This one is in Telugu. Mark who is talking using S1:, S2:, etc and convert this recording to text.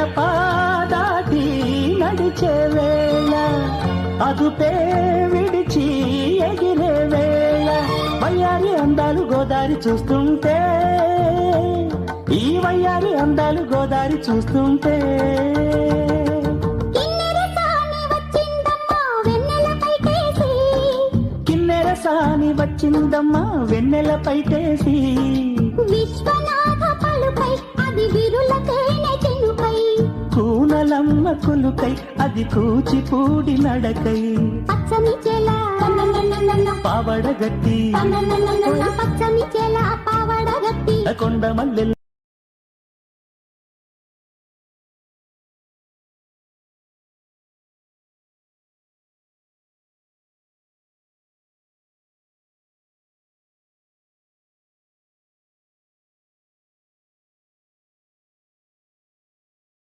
S1: గడప దాటి నడిచే వేళ అదుపే విడిచి ఎగిరే వేళ వయ్యారి అందాలు గోదారి చూస్తుంటే ఈ వయ్యారి అందాలు గోదారి చూస్తుంటే.
S2: కిన్నెర సాని వచ్చిందమ్మా వెన్నెల పైటేసి
S1: కిన్నెర కూనలమ్మ కులుకై అది కూచిపూడి నడకై.
S2: చెల పావడగట్టి.
S1: కొండ మల్లె